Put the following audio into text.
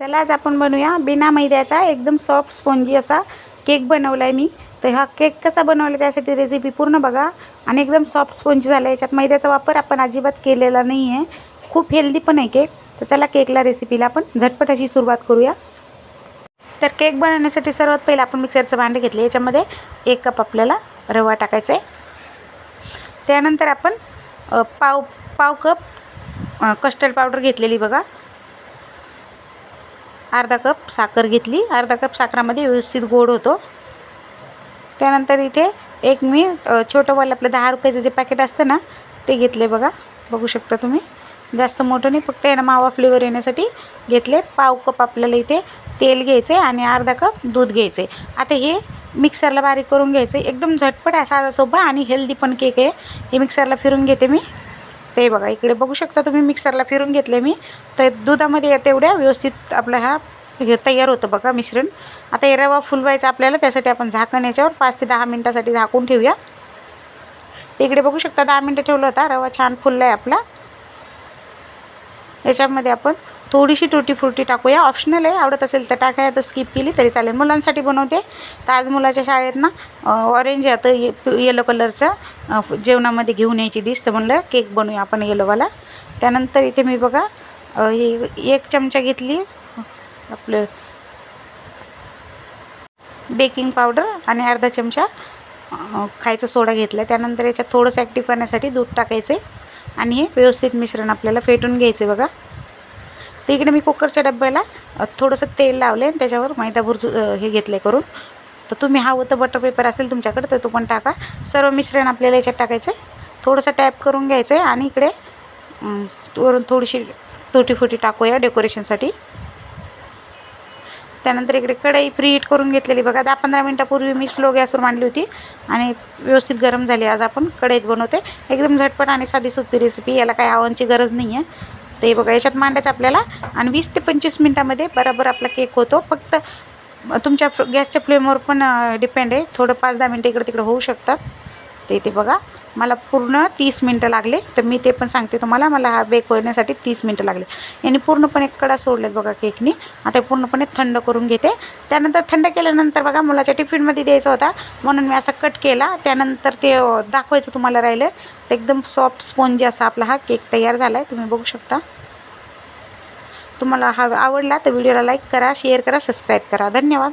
चला आज आपण बनवूया बिना मैद्याचा एकदम सॉफ्ट स्पॉन्जी असा केक बनवला आहे मी. तर हा केक कसा बनवला त्यासाठी रेसिपी पूर्ण बघा. आणि एकदम सॉफ्ट स्पॉन्जी झाला याच्यात मैद्याचा वापर आपण अजिबात केलेला नाही आहे खूप हेल्दी पण आहे केक तर चला केकला रेसिपीला आपण झटपट अशी सुरुवात करूया. तर केक बनवण्यासाठी सर्वात पहिलं आपण मिक्सरचं भांडं घेतलं याच्यामध्ये एक कप आपल्याला रवा टाकायचा आहे त्यानंतर आपण pav pav cup custard powder घेतलेली बघा. अर्धा कप साखर घेतली. अर्धा कप साखरामध्ये व्यवस्थित गोड होतो. त्यानंतर इथे एक मी छोटंवालं आपलं दहा रुपयाचं जे पॅकेट असतं ना ते घेतले बघा. बघू शकता तुम्ही. जास्त मोठं नाही फक्त यानं मावा फ्लेवर येण्यासाठी घेतले पाव कप आपल्याला इथे तेल घ्यायचं आहे आणि अर्धा कप दूध घ्यायचं आहे आता हे मिक्सरला बारीक करून घ्यायचं एकदम झटपट आहे साधा सोपा आणि हेल्दी पण केक आहे. हे मिक्सरला फिरून घेते मी. ते बघा इकडे बघू शकता तुम्ही मिक्सरला फिरून घेतले मी. तर दुधामध्ये तेवढ्या व्यवस्थित आपला हा हे तयार होतं बघा मिश्रण. आता हे रवा फुलवायचा आपल्याला त्यासाठी आपण झाकण याच्यावर पाच ते दहा मिनटासाठी झाकून ठेवूया. इकडे बघू शकता दहा मिनटं ठेवलं होता रवा छान फुलला आहे आपला. याच्यामध्ये आपण थोडीशी टुटी फ्रुटी टाकूया. ऑप्शनल आहे. आवडत असेल तर टाकाय तर स्किप केली तरी चालेल. मुलांसाठी बनवते. तर आज मुलाच्या शाळेत ना ऑरेंज आहे. आता ये येलो कलरचं जेवणामध्ये घेऊन यायची डिश तर म्हणलं केक बनवूया आपण येलोवाला त्यानंतर इथे मी बघा हे एक चमचा घेतली. आपलं बेकिंग पावडर आणि अर्धा चमचा खायचा सोडा घेतला. त्यानंतर याच्यात थोडंसं ॲक्टिव्ह करण्यासाठी दूध टाकायचं आहे आणि हे व्यवस्थित मिश्रण आपल्याला फेटून घ्यायचं आहे बघा. तर इकडे मी कुकरच्या डब्याला थोडंसं तेल लावलं आहे आणि त्याच्यावर मैदा भुरजू हे घेतलं आहे करून. तर तुम्ही हवं तर बटर पेपर असेल तुमच्याकडे तर तो पण टाका. सर्व मिश्रण आपल्याला याच्यात टाकायचं आहे थोडंसं टॅप करून घ्यायचं आहे आणि इकडे वरून थोडीशी तुटीफुटी टाकूया डेकोरेशनसाठी. त्यानंतर इकडे कढई प्रीहीट करून घेतलेली बघा. दहा पंधरा मिनटापूर्वी मी स्लो गॅसवर मांडली होती आणि व्यवस्थित गरम झाली. आज आपण कढईत बनवते. एकदम झटपट आणि साधी सोपी रेसिपी याला काही आवनची गरज नाही आहे तर हे बघा याच्यात मांडायचं आपल्याला आणि वीस ते पंचवीस मिनटामध्ये बरोबर आपला केक होतो. फक्त तुमच्या गॅसच्या फ्लेमवर पण डिपेंड आहे. थोडं पाच दहा मिनटं इकडं तिकडं होऊ शकतात. ते इथे बघा. मला पूर्ण तीस मिनटं लागले. तर मी ते पण सांगते तुम्हाला. मला हा बेक होण्यासाठी तीस मिनटं लागले. यांनी पूर्णपणे कडा सोडलेत बघा केकनी आता पूर्णपणे थंड करून घेते. त्यानंतर थंड केल्यानंतर बघा मुलाच्या टिफिनमध्ये द्यायचा होता. म्हणून मी असा कट केला. त्यानंतर ते दाखवायचं तुम्हाला राहिलं तर एकदम सॉफ्ट स्पॉन्जी असा आपला हा केक तयार झाला आहे तुम्ही बघू शकता. तुम्हाला हा आवडला तर व्हिडिओला लाईक करा शेअर करा सबस्क्राईब करा. धन्यवाद.